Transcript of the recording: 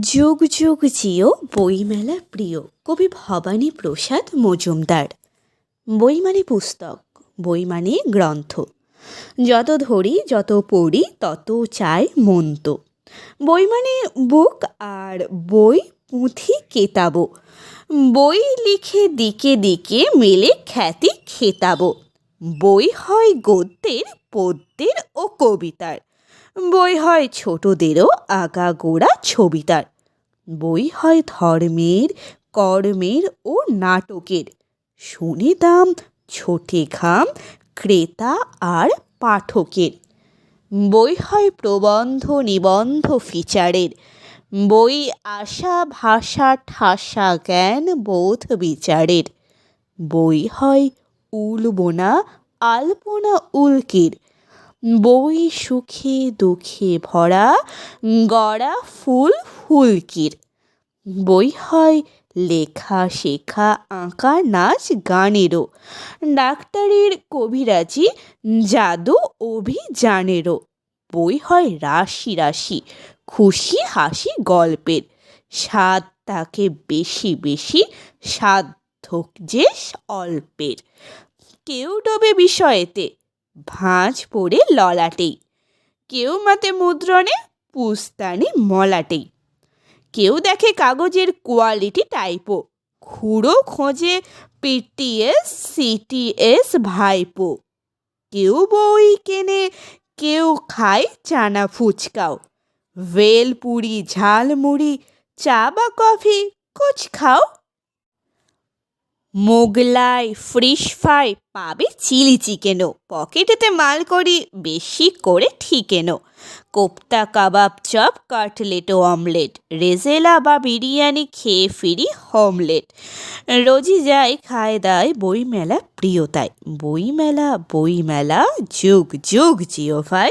যুগ যুগ জিও, বইমেলা প্রিয়। কবি ভবানী প্রসাদ মজুমদার। বই মানে পুস্তক, বই মানে গ্রন্থ। যত ধরি, যত পড়ি, তত চাই মন্ত বই মানে বুক আর বই পুঁথি কেতাবো। বই লিখে দিকে দিকে মেলে খ্যাতি খেতাবো। বই হয় গদ্যের, পদ্যের ও কবিতার। বই হয় ছোটদেরও আগাগোড়া ছবিতার বই হয় ধর্মের, কর্মের ও নাটকের। শুনে দাম, ছোটে ঘাম, ক্রেতা আর পাঠকের। বই হয় প্রবন্ধ নিবন্ধ ফিচারের। বই আশা, ভাষা, ঠাসা, জ্ঞান, বোধ, বিচারের। বই হয় উল বোনা আলপনা উল্কির। বই সুখে দুঃখে ভরা গড়া ফুল ফুলকির বই হয় লেখা, শেখা, আঁকা, নাচ, গানেরও। ডাক্তারের কবিরাজি, জাদু অভিযানেরও। বই হয় রাশি রাশি, খুশি হাসি গল্পের। স্বাদ তাকে বেশি বেশি সাধ্য যে অল্পের কেউ ডোবে বিষয়েতে ভাঁজ পড়ে ললাটেই। কেউ মাতে মুদ্রণে, পুস্তানি মলাটেই। কেউ দেখে কাগজের কোয়ালিটি টাইপো। খুঁড়ো খোঁজে পিটিএস, সিটিএস ভাইপো। কেউ বই কেনে, কেউ খায় চানা ফুচকাও। ভেলপুরি, ঝালমুড়ি, চা বা কফি, কুচ খাও মোগলাই ফ্রিশ ফ্রাই পাবে চিলি চিকেনও। পকেটেতে মাল করি বেশি করে ঠিকেনো কোপ্তা কাবাব চপ, কাটলেট ও অমলেট, রেজেলা বা বিরিয়ানি খেয়ে ফিরি হোমলেট রোজই যায় খায় দায় বইমেলা প্রিয়তায়। বইমেলা বইমেলা, যুগ যুগ জিও ভাই